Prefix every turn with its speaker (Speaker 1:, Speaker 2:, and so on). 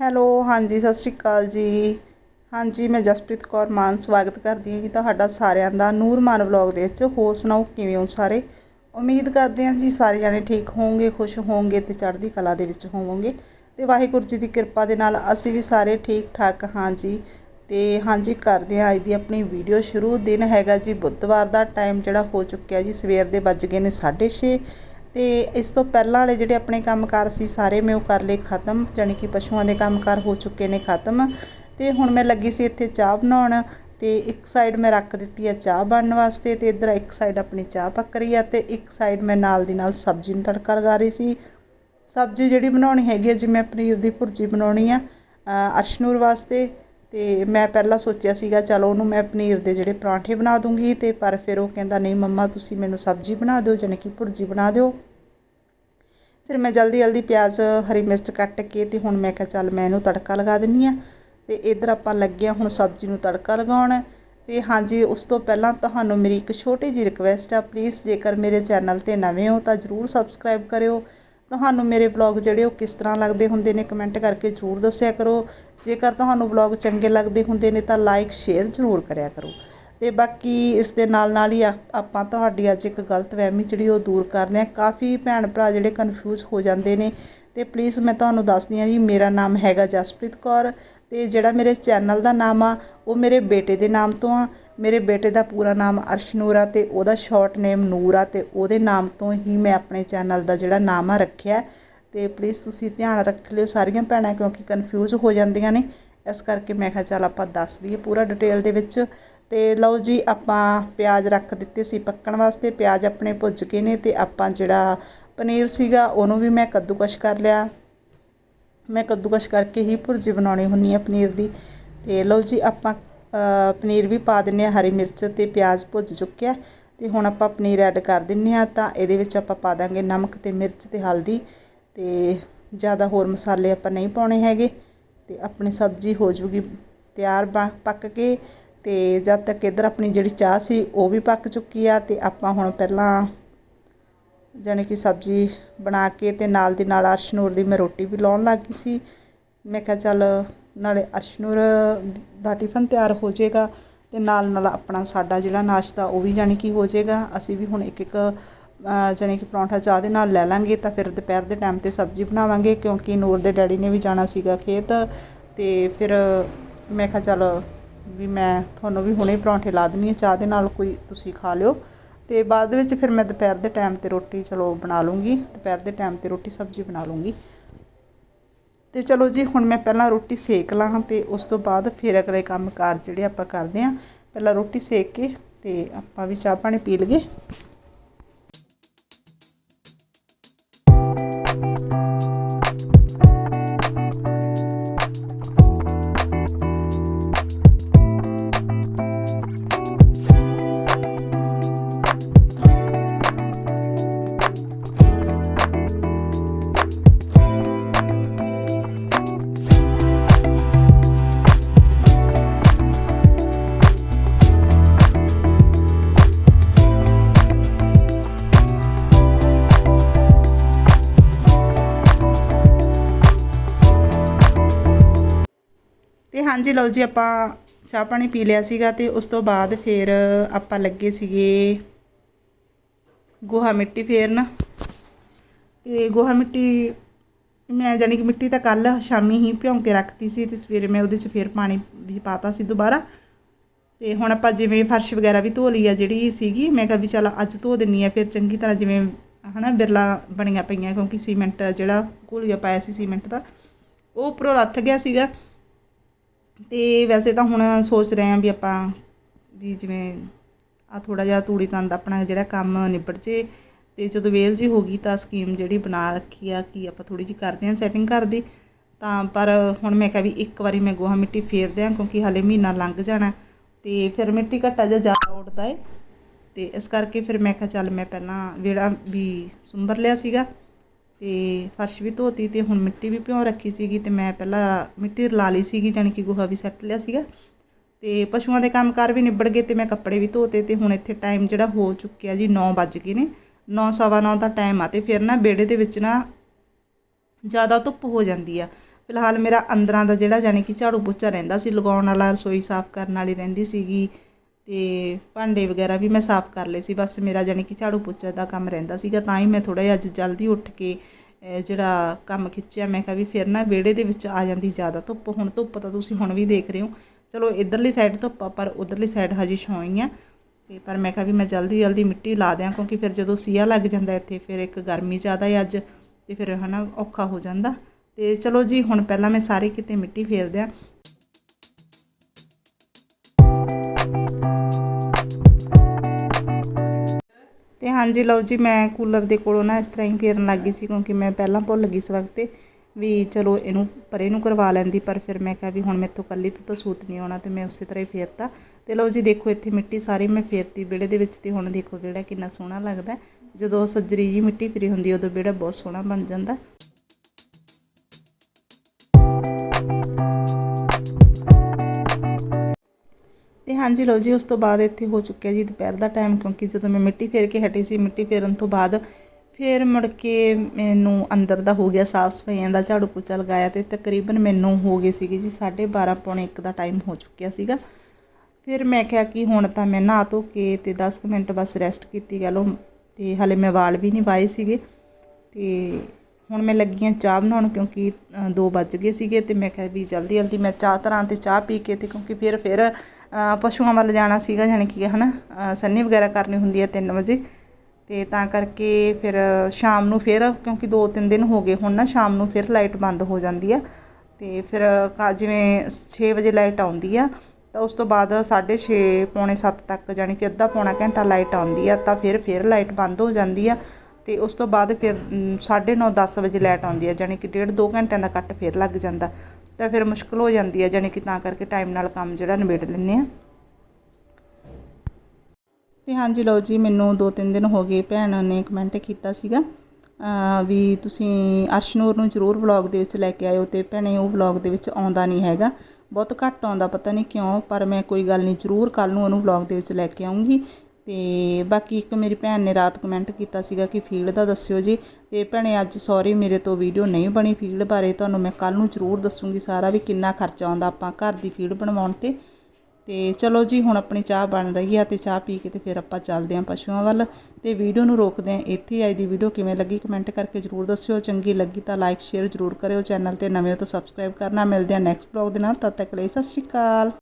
Speaker 1: Hello, ਹਾਂਜੀ, ਸਤਿ ਸ਼੍ਰੀ ਅਕਾਲ ਜੀ। ਹਾਂਜੀ, ਮੈਂ ਜਸਪ੍ਰੀਤ ਕੌਰ ਮਾਨ ਸਵਾਗਤ ਕਰਦੀ ਹਾਂ ਜੀ ਤੁਹਾਡਾ ਸਾਰਿਆਂ ਦਾ ਨੂਰ ਮਾਨ ਵਲੌਗ ਦੇ ਵਿੱਚ। ਹੋਰ ਸੁਣਾਓ, ਕਿਵੇਂ ਹੋ ਸਾਰੇ? ਉਮੀਦ ਕਰਦੇ ਹਾਂ ਜੀ ਸਾਰੇ ਜਾਣੇ ਠੀਕ ਹੋਵੋਗੇ, ਖੁਸ਼ ਹੋਵੋਗੇ ਤੇ ਚੜ੍ਹਦੀ ਕਲਾ ਦੇ ਵਿੱਚ ਹੋਵੋਗੇ। ਤੇ ਵਾਹਿਗੁਰੂ ਜੀ ਦੀ ਕਿਰਪਾ ਦੇ ਨਾਲ ਅਸੀਂ ਵੀ ਸਾਰੇ ਠੀਕ ਠਾਕ ਹਾਂ ਜੀ। ਤੇ ਹਾਂਜੀ, ਕਰਦੇ ਹਾਂ ਅੱਜ ਦੀ ਆਪਣੀ ਵੀਡੀਓ ਸ਼ੁਰੂ। ਦਿਨ ਹੈਗਾ ਜੀ ਬੁੱਧਵਾਰ ਦਾ ਟਾਈਮ ਜਿਹੜਾ ਹੋ ਚੁੱਕਿਆ ਜੀ, ਸਵੇਰ ਦੇ ਵੱਜ ਗਏ ਨੇ 6:30 ਅਤੇ ਇਸ ਤੋਂ ਪਹਿਲਾਂ ਵਾਲੇ ਜਿਹੜੇ ਆਪਣੇ ਕੰਮਕਾਰ ਸੀ, ਸਾਰੇ ਮੈਂ ਉਹ ਕਰ ਲਏ ਖਤਮ, ਜਾਣੀ ਕਿ ਪਸ਼ੂਆਂ ਦੇ ਕੰਮਕਾਰ ਹੋ ਚੁੱਕੇ ਨੇ ਖਤਮ। ਅਤੇ ਹੁਣ ਮੈਂ ਲੱਗੀ ਸੀ ਇੱਥੇ ਚਾਹ ਬਣਾਉਣ ਅਤੇ ਇੱਕ ਸਾਈਡ ਮੈਂ ਰੱਖ ਦਿੱਤੀ ਹੈ ਚਾਹ ਬਣਨ ਵਾਸਤੇ ਅਤੇ ਇੱਧਰ ਇੱਕ ਸਾਈਡ ਆਪਣੀ ਚਾਹ ਪੱਕ ਰਹੀ ਹੈ ਅਤੇ ਇੱਕ ਸਾਈਡ ਮੈਂ ਨਾਲ ਦੀ ਨਾਲ ਸਬਜ਼ੀ ਨੂੰ ਤੜਕਾ ਲਗਾ ਰਹੀ ਸੀ। ਸਬਜ਼ੀ ਜਿਹੜੀ ਬਣਾਉਣੀ ਹੈਗੀ ਹੈ ਜਿਵੇਂ ਪਨੀਰ ਦੀ ਭੁਰਜੀ ਬਣਾਉਣੀ ਆ ਅਰਸ਼ਨੂਰ ਵਾਸਤੇ ਤੇ ਮੈਂ ਪਹਿਲਾਂ ਸੋਚਿਆ ਸੀਗਾ, ਚਲੋ ਉਹਨੂੰ ਮੈਂ ਪਨੀਰ ਦੇ ਜਿਹੜੇ ਪਰਾਂਠੇ ਬਣਾ ਦੂੰਗੀ ਤੇ ਪਰ ਫਿਰ ਉਹ ਕਹਿੰਦਾ, ਨਹੀਂ ਮੰਮਾ, ਤੁਸੀਂ ਮੈਨੂੰ ਸਬਜ਼ੀ ਬਣਾ ਦਿਓ, ਜਾਣੀ ਕਿ ਭੁਰਜੀ ਬਣਾ ਦਿਓ। ਫਿਰ ਮੈਂ ਜਲਦੀ ਜਲਦੀ ਪਿਆਜ਼, ਹਰੀ ਮਿਰਚ ਕੱਟ ਕੇ ਤੇ ਹੁਣ ਮੈਂ ਕਿਹਾ ਚੱਲ ਮੈਂ ਇਹਨੂੰ ਤੜਕਾ ਲਗਾ ਦਿੰਨੀ ਆ। ਤੇ ਇੱਧਰ ਆਪਾਂ ਲੱਗੇ ਹਾਂ ਹੁਣ ਸਬਜ਼ੀ ਨੂੰ ਤੜਕਾ ਲਗਾਉਣ। ਤੇ ਹਾਂਜੀ, ਉਸ ਤੋਂ ਪਹਿਲਾਂ ਤੁਹਾਨੂੰ ਮੇਰੀ ਇੱਕ ਛੋਟੀ ਜਿਹੀ ਰਿਕਵੈਸਟ ਆ ਪਲੀਜ਼ ਜੇਕਰ ਮੇਰੇ ਚੈਨਲ ਤੇ ਨਵੇਂ ਹੋ ਤਾਂ ਜਰੂਰ ਸਬਸਕ੍ਰਾਈਬ ਕਰਿਓ। ਤੁਹਾਨੂੰ ਮੇਰੇ ਵਲੌਗ ਜਿਹੜੇ ਉਹ ਕਿਸ ਤਰ੍ਹਾਂ ਲੱਗਦੇ ਹੁੰਦੇ ਨੇ ਕਮੈਂਟ ਕਰਕੇ ਜਰੂਰ ਦੱਸਿਆ ਕਰੋ। ਜੇਕਰ ਤੁਹਾਨੂੰ ਵਲੌਗ ਚੰਗੇ ਲੱਗਦੇ ਹੁੰਦੇ ਨੇ ਤਾਂ ਲਾਈਕ ਸ਼ੇਅਰ ਜਰੂਰ ਕਰਿਆ ਕਰੋ। ਤੇ ਬਾਕੀ ਇਸ ਦੇ ਨਾਲ ਨਾਲ ਹੀ ਆ- ਆਪਾਂ ਤੁਹਾਡੀ ਅੱਜ ਇੱਕ ਗਲਤ ਵਹਿਮੀ ਜਿਹੜੀ ਉਹ ਦੂਰ ਕਰਦੇ ਹਾਂ। ਕਾਫੀ ਭੈਣ ਭਰਾ ਜਿਹੜੇ ਕਨਫਿਊਜ਼ ਹੋ ਜਾਂਦੇ ਨੇ। ਤੇ ਪਲੀਜ਼ ਮੈਂ ਤੁਹਾਨੂੰ ਦੱਸਦੀ ਹਾਂ ਜੀ, ਮੇਰਾ ਨਾਮ ਹੈਗਾ ਜਸਪ੍ਰੀਤ ਕੌਰ ਤੇ ਜਿਹੜਾ ਮੇਰੇ ਚੈਨਲ ਦਾ ਨਾਮ ਆ, ਉਹ ਮੇਰੇ ਬੇਟੇ ਦੇ ਨਾਮ ਤੋਂ ਆ। ਮੇਰੇ ਬੇਟੇ ਦਾ ਪੂਰਾ ਨਾਮ ਅਰਸ਼ਨੂਰ ਆ ਤੇ ਉਹਦਾ ਸ਼ਾਰਟ ਨੇਮ ਨੂਰ ਆ ਤੇ ਉਹਦੇ ਨਾਮ ਤੋਂ ਹੀ ਮੈਂ ਆਪਣੇ ਚੈਨਲ ਦਾ ਜਿਹੜਾ ਨਾਮ ਆ ਰੱਖਿਆ। ਤੇ ਪਲੀਜ਼ ਤੁਸੀਂ ਧਿਆਨ ਰੱਖ ਲਿਓ ਸਾਰੀਆਂ ਭੈਣਾਂ ਕਿਉਂਕਿ ਕਨਫਿਊਜ਼ ਹੋ ਜਾਂਦੀਆਂ ਨੇ। ਇਸ ਕਰਕੇ ਮੈਂ ਕਿਹਾ ਚੱਲ ਆਪਾਂ ਦੱਸ ਦਈਏ ਪੂਰਾ ਡਿਟੇਲ ਦੇ ਵਿੱਚ। ਤੇ ਲਓ ਜੀ, ਆਪਾਂ ਪਿਆਜ਼ ਰੱਖ ਦਿੱਤੇ ਸੀ ਪੱਕਣ ਵਾਸਤੇ। ਪਿਆਜ਼ ਆਪਣੇ ਭੁੱਜ ਗਏ ਨੇ ਤੇ ਆਪਾਂ ਜਿਹੜਾ ਪਨੀਰ ਸੀਗਾ ਉਹਨੂੰ ਵੀ ਮੈਂ ਕੱਦੂਕਸ਼ ਕਰ ਲਿਆ। ਮੈਂ ਕੱਦੂਕਸ਼ ਕਰਕੇ ਹੀ ਭੁਰਜੀ ਬਣਾਉਣੀ ਹੁੰਨੀ ਆ ਪਨੀਰ ਦੀ। ਤੇ ਲਓ ਜੀ, ਆਪਾਂ ਪਨੀਰ ਵੀ ਪਾ ਦਿੰਨੇ ਆ ਹਰੀ ਮਿਰਚ ਤੇ ਪਿਆਜ਼ ਭੁੱਜ ਚੁੱਕਿਆ। ਤੇ ਹੁਣ ਆਪਾਂ ਪਨੀਰ ਐਡ ਕਰ ਦਿੰਨੇ ਆ ਤਾਂ ਇਹਦੇ ਵਿੱਚ ਆਪਾਂ ਪਾ ਦਾਂਗੇ ਨਮਕ ਤੇ ਮਿਰਚ ਤੇ ਹਲਦੀ। ਤੇ ਜ਼ਿਆਦਾ ਹੋਰ ਮਸਾਲੇ ਆਪਾਂ ਨਹੀਂ ਪਾਉਣੇ ਹੈਗੇ। ਅਤੇ ਆਪਣੀ ਸਬਜ਼ੀ ਹੋ ਜੂਗੀ ਤਿਆਰ ਬ- ਪੱਕ ਕੇ ਅਤੇ ਜਦ ਤੱਕ ਇੱਧਰ ਆਪਣੀ ਜਿਹੜੀ ਚਾਹ ਸੀ ਉਹ ਵੀ ਪੱਕ ਚੁੱਕੀ ਆ ਅਤੇ ਆਪਾਂ ਹੁਣ ਪਹਿਲਾਂ ਜਾਣੀ ਕਿ ਸਬਜ਼ੀ ਬਣਾ ਕੇ ਅਤੇ ਨਾਲ ਦੀ ਨਾਲ ਅਰਸ਼ਨੂਰ ਦੀ ਮੈਂ ਰੋਟੀ ਵੀ ਲਾਉਣ ਲੱਗ ਗਈ ਸੀ। ਮੈਂ ਕਿਹਾ ਚੱਲ ਨਾਲੇ ਅਰਸ਼ਨੂਰ ਦਾ ਟਿਫਨ ਤਿਆਰ ਹੋ ਜਾਏਗਾ ਅਤੇ ਨਾਲ ਨਾਲ ਆਪਣਾ ਸਾਡਾ ਜਿਹੜਾ ਨਾਸ਼ਤਾ ਉਹ ਵੀ ਜਾਣੀ ਕਿ ਹੋ ਜਾਏਗਾ ਅਸੀਂ ਵੀ ਹੁਣ ਇੱਕ ਇੱਕ ਅ, ਜਾਣੀ ਕਿ ਪਰੌਂਠਾ ਚਾਹ ਦੇ ਨਾਲ ਲੈ ਲਾਂਗੇ ਤਾਂ ਫਿਰ ਦੁਪਹਿਰ ਦੇ ਟਾਈਮ ਤੇ ਸਬਜ਼ੀ ਬਣਾਵਾਂਗੇ ਕਿਉਂਕਿ ਨੂਰ ਦੇ ਡੈਡੀ ਨੇ ਵੀ ਜਾਣਾ ਸੀਗਾ ਖੇਤ ਤੇ ਫਿਰ ਮੈਂ ਕਿਹਾ ਚੱਲ ਵੀ ਮੈਂ ਤੁਹਾਨੂੰ ਵੀ ਹੁਣੇ ਪਰੌਂਠੇ ਲਾ ਦਿੰਨੀ ਆ ਚਾਹ ਦੇ ਨਾਲ ਕੋਈ ਤੁਸੀਂ ਖਾ ਲਿਓ। ਤੇ ਬਾਅਦ ਵਿੱਚ ਫਿਰ ਮੈਂ ਦੁਪਹਿਰ ਦੇ ਟਾਈਮ ਤੇ ਰੋਟੀ ਚਲੋ ਬਣਾ ਲੂੰਗੀ ਦੁਪਹਿਰ ਦੇ ਟਾਈਮ ਤੇ ਰੋਟੀ ਸਬਜ਼ੀ ਬਣਾ ਲੂੰਗੀ। ਤੇ ਚਲੋ ਜੀ ਹੁਣ ਮੈਂ ਪਹਿਲਾਂ ਰੋਟੀ ਸੇਕ ਲਾਂ ਤੇ ਉਸ ਤੋਂ ਬਾਅਦ ਫਿਰ ਅਗਲੇ ਕੰਮ ਕਾਰ ਜਿਹੜੇ ਆਪਾਂ ਕਰਦੇ ਆਂ ਪਹਿਲਾਂ ਰੋਟੀ ਸੇਕ ਕੇ ਤੇ ਆਪਾਂ ਵੀ ਚਾਹ ਪਾਣੀ ਪੀ ਲਈਏ। ਤੇ ਹਾਂਜੀ, ਲਓ ਜੀ, ਆਪਾਂ ਚਾਹ ਪਾਣੀ ਪੀ ਲਿਆ ਸੀਗਾ ਤੇ ਉਸ ਤੋਂ ਬਾਅਦ ਫਿਰ ਆਪਾਂ ਲੱਗੇ ਸੀਗੇ ਗੋਹਾ ਮਿੱਟੀ ਫੇਰਨ। ਤੇ ਗੋਹਾ ਮਿੱਟੀ, ਮੈਂ ਜਾਨੀ ਕਿ ਮਿੱਟੀ ਤਾਂ ਕੱਲ ਸ਼ਾਮੀ ਹੀ ਭਿਉਂ ਕੇ ਰੱਖਤੀ ਸੀ ਤੇ ਸਵੇਰੇ ਮੈਂ ਉਹਦੇ 'ਚ ਫਿਰ ਪਾਣੀ ਵੀ ਪਾਤਾ ਸੀ ਦੁਬਾਰਾ। ਤੇ ਹੁਣ ਆਪਾਂ ਜਿਵੇਂ ਫਰਸ਼ ਵਗੈਰਾ ਵੀ ਧੋ ਲਈ ਆ ਜਿਹੜੀ ਸੀਗੀ, ਮੈਂ ਕਿਹਾ ਵੀ ਚੱਲ ਅੱਜ ਧੋ ਦਿੰਨੀ ਆ, ਫਿਰ ਚੰਗੀ ਤਰ੍ਹਾਂ ਜਿਵੇਂ ਹਨਾ ਬਿਰਲਾ ਬਣੀਆਂ ਪਈਆਂ, ਕਿਉਂਕਿ ਸੀਮੈਂਟ ਜਿਹੜਾ ਘੋਲੀਆ ਪਾਇਆ ਸੀ ਸੀਮੈਂਟ ਦਾ, ਉਹ ਉੱਪਰੋਂ ਰੱਥ ਗਿਆ ਸੀਗਾ। ਤੇ ਵੈਸੇ ਤਾਂ ਹੁਣ ਸੋਚ ਰਹੇ ਆਂ ਵੀ ਆਪਾਂ ਵੀ ਜਿਵੇਂ ਆ ਥੋੜਾ ਜਿਹਾ ਤੂੜੀ ਤੰਦ ਆਪਣਾ ਜਿਹੜਾ ਕੰਮ ਨਿਬੜ ਜੇ ਤੇ ਜਦੋਂ ਵੇਲ ਜੀ ਹੋ ਗਈ ਤਾਂ ਸਕੀਮ ਜਿਹੜੀ ਬਣਾ ਰੱਖੀ ਆ ਕਿ ਆਪਾਂ ਥੋੜੀ ਜਿਹੀ ਕਰਦੇ ਆਂ ਸੈਟਿੰਗ ਘਰ ਦੀ, ਤਾਂ ਪਰ ਹੁਣ ਮੈਂ ਕਿਹਾ ਵੀ ਇੱਕ ਵਾਰੀ ਮੈਂ ਗੋਹਾ ਮਿੱਟੀ ਫੇਰਦੇ ਆਂ ਕਿਉਂਕਿ ਹਾਲੇ ਮਹੀਨਾ ਲੰਘ ਜਾਣਾ ਤੇ ਫਿਰ ਮਿੱਟੀ ਘੱਟਾ ਜਿਹਾ ਜ਼ਿਆਦਾ ਉੱਡਦਾ ਏ ਤੇ ਇਸ ਕਰਕੇ ਫਿਰ ਮੈਂ ਕਿਹਾ ਚੱਲ ਮੈਂ ਪਹਿਲਾਂ ਜਿਹੜਾ ਵੀ ਸੁੰਬਰ ਲਿਆ ਸੀਗਾ ਤੇ ਫਰਸ਼ ਵੀ ਧੋਤੀ ਤੇ ਹੁਣ ਮਿੱਟੀ ਵੀ ਭਿਉਂ ਰੱਖੀ ਸੀਗੀ ਤੇ ਮੈਂ ਪਹਿਲਾਂ ਮਿੱਟੀ ਰਲਾ ਲਈ ਸੀਗੀ, ਜਾਣੀ ਕਿ ਗੋਹਾ ਵੀ ਸੱਟ ਲਿਆ ਸੀਗਾ। ਤੇ ਪਸ਼ੂਆਂ ਦੇ ਕੰਮਕਾਰ ਵੀ ਨਿਬੜ ਗਏ ਤੇ ਮੈਂ ਕੱਪੜੇ ਵੀ ਧੋਤੇ ਤੇ ਹੁਣ ਇੱਥੇ ਟਾਈਮ ਜਿਹੜਾ ਹੋ ਚੁੱਕਿਆ ਜੀ 9 ਵੱਜ ਗਏ ਨੇ। 9 ਸਵਾ 9 ਦਾ ਟਾਈਮ ਆ ਤੇ ਫਿਰ ਨਾ ਬੇੜੇ ਦੇ ਵਿੱਚ ਨਾ ਜ਼ਿਆਦਾ ਧੁੱਪ ਹੋ ਜਾਂਦੀ ਆ। ਫਿਲਹਾਲ ਮੇਰਾ ਅੰਦਰਾਂ ਦਾ ਜਿਹੜਾ ਯਾਨੀ ਕਿ ਝਾੜੂ ਪੋਚਾ ਰਹਿੰਦਾ ਸੀ, ਲਗਾਉਣ ਵਾਲਾ, ਰਸੋਈ ਸਾਫ਼ ਕਰਨ ਵਾਲੀ ਰਹਿੰਦੀ ਸੀਗੀ। ਤੇ ਭਾਂਡੇ ਵਗੈਰਾ ਵੀ ਮੈਂ ਸਾਫ਼ ਕਰ ਲਏ ਸੀ, ਬਸ ਮੇਰਾ ਯਾਨੀ ਕਿ ਝਾੜੂ ਪੋਚਾ ਦਾ ਕੰਮ ਰਹਿੰਦਾ ਸੀਗਾ, ਤਾਂ ਹੀ ਮੈਂ ਥੋੜਾ ਜਿਹਾ ਅੱਜ ਜਲਦੀ ਉੱਠ ਕੇ ਜਿਹੜਾ ਕੰਮ ਖਿੱਚਿਆ, ਮੈਂ ਕਿਹਾ ਵੀ ਫਿਰ ਨਾ ਵਿਹੜੇ ਦੇ ਵਿੱਚ ਆ ਜਾਂਦੀ ਜ਼ਿਆਦਾ ਧੁੱਪ, ਹੁਣ ਧੁੱਪ ਤਾਂ ਤੁਸੀਂ ਹੁਣ ਵੀ ਦੇਖ ਰਹੇ ਹੋ। ਚਲੋ ਇਧਰਲੀ ਸਾਈਡ ਧੁੱਪ ਆ, ਪਰ ਉਧਰਲੀ ਸਾਈਡ ਹਜੇ ਛਾਂ ਹੀ ਆ। ਤੇ ਪਰ ਮੈਂ ਕਿਹਾ ਵੀ ਮੈਂ ਜਲਦੀ ਜਲਦੀ ਮਿੱਟੀ ਲਾ ਦਿਆਂ, ਕਿਉਂਕਿ ਫਿਰ ਜਦੋਂ ਸੀਆ ਲੱਗ ਜਾਂਦਾ ਇੱਥੇ, ਫਿਰ ਇੱਕ ਗਰਮੀ ਜ਼ਿਆਦਾ ਹੈ ਅੱਜ, ਤੇ ਫਿਰ ਹਨਾ ਔਖਾ ਹੋ ਜਾਂਦਾ। ਤੇ ਚਲੋ ਜੀ, ਹੁਣ ਪਹਿਲਾਂ ਮੈਂ ਸਾਰੇ ਕਿਤੇ ਮਿੱਟੀ ਫੇਰ ਦਿਆਂ। ਹਾਂਜੀ, ਲਓ ਜੀ, ਮੈਂ ਕੂਲਰ ਦੇ ਕੋਲੋਂ ਨਾ ਇਸ ਤਰ੍ਹਾਂ ਹੀ ਫੇਰਨ ਲੱਗ ਗਈ ਸੀ, ਕਿਉਂਕਿ ਮੈਂ ਪਹਿਲਾਂ ਭੁੱਲ ਗਈ ਇਸ ਵਕਤ ਵੀ ਚਲੋ ਇਹਨੂੰ ਪਰੇ ਨੂੰ ਕਰਵਾ ਲੈਂਦੀ, ਪਰ ਫਿਰ ਮੈਂ ਕਿਹਾ ਵੀ ਹੁਣ ਮੇਥੋਂ ਕੱਲੀ ਤੋਂ ਤਾਂ ਸੂਤ ਨਹੀਂ ਆਉਣਾ ਤੇ ਮੈਂ ਉਸੇ ਤਰ੍ਹਾਂ ਹੀ ਫੇਰਤਾ। ਤੇ ਲਓ ਜੀ, ਦੇਖੋ ਇੱਥੇ ਮਿੱਟੀ ਸਾਰੀ ਮੈਂ ਫੇਰਤੀ, ਵਿਹੜੇ ਦੇ ਵਿੱਚ ਤੇ ਹੁਣ ਦੇਖੋ ਵਿਹੜਾ ਕਿੰਨਾ ਸੋਹਣਾ ਲੱਗਦਾ। ਜਦੋਂ ਸੱਜਰੀ ਜੀ ਮਿੱਟੀ ਫਰੀ ਹੁੰਦੀ, ਉਦੋਂ ਵਿਹੜਾ ਬਹੁਤ ਸੋਹਣਾ ਬਣ ਜਾਂਦਾ। ਹਾਂਜੀ ਲਓ ਜੀ, ਉਸ ਤੋਂ ਬਾਅਦ ਇੱਥੇ ਹੋ ਚੁੱਕਿਆ ਜੀ ਦੁਪਹਿਰ ਦਾ ਟਾਈਮ ਕਿਉਂਕਿ ਜਦੋਂ ਮੈਂ ਮਿੱਟੀ ਫੇਰ ਕੇ ਹਟੀ ਸੀ, ਮਿੱਟੀ ਫੇਰਨ ਤੋਂ ਬਾਅਦ ਫਿਰ ਮੁੜ ਕੇ ਮੈਨੂੰ ਅੰਦਰ ਦਾ ਹੋ ਗਿਆ ਸਾਫ਼ ਸਫਾਈਆਂ ਦਾ, ਝਾੜੂ ਪੋਚਾ ਲਗਾਇਆ ਤੇ ਤਕਰੀਬਨ ਮੈਨੂੰ ਹੋ ਗਏ ਸੀਗੇ ਜੀ 12:30 ਪੌਣੇ 1 ਦਾ ਟਾਈਮ ਹੋ ਚੁੱਕਿਆ ਸੀਗਾ। ਫਿਰ ਮੈਂ ਕਿਹਾ ਕਿ ਹੁਣ ਤਾਂ ਮੈਂ ਨਹਾ ਧੋ ਕੇ ਤੇ 10 ਕੁ ਮਿੰਟ ਬਸ ਰੈਸਟ ਕੀਤੀ ਕਹਿ ਲਓ, ਤੇ ਹਲੇ ਮੈਂ ਵਾਲ ਵੀ ਨਹੀਂ ਵਾਏ ਸੀਗੇ। ਤੇ ਹੁਣ ਮੈਂ ਲੱਗੀ ਹਾਂ ਚਾਹ ਬਣਾਉਣ, ਕਿਉਂਕਿ 2 ਵੱਜ ਗਏ ਸੀਗੇ ਤੇ ਮੈਂ ਕਿਹਾ ਵੀ ਜਲਦੀ ਜਲਦੀ ਮੈਂ ਚਾਹ ਧਰਾਂ ਤੇ ਚਾਹ ਪੀ ਕੇ ਤੇ ਕਿਉਂਕਿ ਫਿਰ ਫਿਰ ਪਸ਼ੂਆਂ ਵੱਲ ਜਾਣਾ ਸੀਗਾ ਜਾਣੀ ਕਿ ਹਨਾ ਅ, ਸੰਨੀ ਵਗੈਰਾ ਕਰਨੀ ਹੁੰਦੀ ਹੈ 3 ਵਜੇ। ਤੇ ਤਾਂ ਕਰਕੇ ਫਿਰ ਸ਼ਾਮ ਨੂੰ ਫਿਰ ਕਿਉਂਕਿ 2-3 ਦਿਨ ਹੋ ਗਏ ਹੁਣ ਨਾ ਸ਼ਾਮ ਨੂੰ ਫਿਰ ਲਾਈਟ ਬੰਦ ਹੋ ਜਾਂਦੀ ਆ। ਤੇ ਫਿਰ ਕਾ- ਜਿਵੇਂ 6 ਵਜੇ ਲਾਈਟ ਆਉਂਦੀ ਆ ਤਾਂ ਉਸ ਤੋਂ ਬਾਅਦ 6:30 ਪੌਣੇ 7 ਤੱਕ ਜਾਣੀ ਕਿ ਅੱਧਾ ਪੌਣਾ ਘੰਟਾ ਲਾਈਟ ਆਉਂਦੀ ਆ ਤਾਂ ਫਿਰ ਫਿਰ ਲਾਈਟ ਬੰਦ ਹੋ ਜਾਂਦੀ ਆ। ਤੇ ਉਸ ਤੋਂ ਬਾਅਦ ਫਿਰ 9:30 10 ਵਜੇ ਲਾਈਟ ਆਉਂਦੀ ਆ ਜਾਣੀ ਕਿ ਡੇਢ ਦੋ ਘੰਟਿਆਂ ਦਾ ਕੱਟ ਫਿਰ ਲੱਗ ਜਾਂਦਾ। ਤਾਂ ਫਿਰ ਮੁਸ਼ਕਲ ਹੋ ਜਾਂਦੀ ਆ ਜਾਣੀ ਕਿ ਤਾਂ ਕਰਕੇ ਟਾਈਮ ਨਾਲ ਕੰਮ ਜਿਹੜਾ ਨਿਬੇੜ ਲੈਂਦੇ ਆ ਤੇ ਹਾਂਜੀ ਲਓ ਜੀ, ਮੈਨੂੰ ਦੋ ਤਿੰਨ ਦਿਨ ਹੋ ਗਏ, ਭੈਣ ਨੇ ਕਮੈਂਟ ਕੀਤਾ ਸੀਗਾ ਵੀ ਤੁਸੀਂ ਅਰਸ਼ਨੂਰ ਨੂੰ ਜ਼ਰੂਰ ਵਲੌਗ ਦੇ ਵਿੱਚ ਲੈ ਕੇ ਆਇਓ ਤੇ ਭੈਣੇ ਉਹ ਵਲੌਗ ਦੇ ਵਿੱਚ ਆਉਂਦਾ ਨਹੀਂ ਹੈਗਾ। ਬਹੁਤ ਘੱਟ ਆਉਂਦਾ, ਪਤਾ ਨਹੀਂ ਕਿਉਂ, ਪਰ ਮੈਂ ਕੋਈ ਗੱਲ ਨਹੀਂ, ਜ਼ਰੂਰ ਕੱਲ ਨੂੰ ਉਹਨੂੰ ਵਲੌਗ ਦੇ ਵਿੱਚ ਲੈ ਕੇ ਆਉਂਗੀ। ਤੇ ਬਾਕੀ ਇੱਕ ਮੇਰੀ ਭੈਣ ਨੇ ਰਾਤ ਕਮੈਂਟ ਕੀਤਾ ਸੀਗਾ ਕਿ ਫੀਲਡ ਦਾ ਦੱਸਿਓ ਜੀ। ਤੇ ਭੈਣੇ, ਅੱਜ ਸੌਰੀ ਮੇਰੇ ਤੋਂ ਵੀਡੀਓ ਨਹੀਂ ਬਣੀ ਫੀਲਡ ਬਾਰੇ, ਤੁਹਾਨੂੰ ਮੈਂ ਕੱਲ ਨੂੰ ਜ਼ਰੂਰ ਦੱਸੂਗੀ ਸਾਰਾ ਵੀ ਕਿੰਨਾ ਖਰਚਾ ਆਉਂਦਾ ਆਪਾਂ ਘਰ ਦੀ ਫੀਲਡ ਬਣਵਾਉਣ ਤੇ। ਤੇ ਚਲੋ ਜੀ, ਹੁਣ ਆਪਣੀ ਚਾਹ ਬਣ ਰਹੀ ਆ ਤੇ ਚਾਹ ਪੀ ਕੇ ਤੇ ਫਿਰ ਆਪਾਂ ਚੱਲਦੇ ਆਂ ਪਸ਼ੂਆਂ ਵੱਲ। ਤੇ ਵੀਡੀਓ ਨੂੰ ਰੋਕਦੇ ਆਂ ਇੱਥੇ ਅੱਜ ਦੀ ਵੀਡੀਓ ਕਿਵੇਂ ਲੱਗੀ ਕਮੈਂਟ ਕਰਕੇ ਜਰੂਰ ਦੱਸਿਓ। ਚੰਗੀ ਲੱਗੀ ਤਾਂ ਲਾਈਕ ਸ਼ੇਅਰ ਜਰੂਰ ਕਰਿਓ। ਚੈਨਲ ਤੇ ਨਵੇਂ ਹੋ ਤਾਂ ਸਬਸਕ੍ਰਾਈਬ ਕਰਨਾ। ਮਿਲਦੇ ਆਂ ਨੈਕਸਟ ਬਲੌਗ ਦੇ ਨਾਲ। ਤਦ ਤੱਕ ਲਈ ਸਤਿ ਸ਼੍ਰੀ ਅਕਾਲ।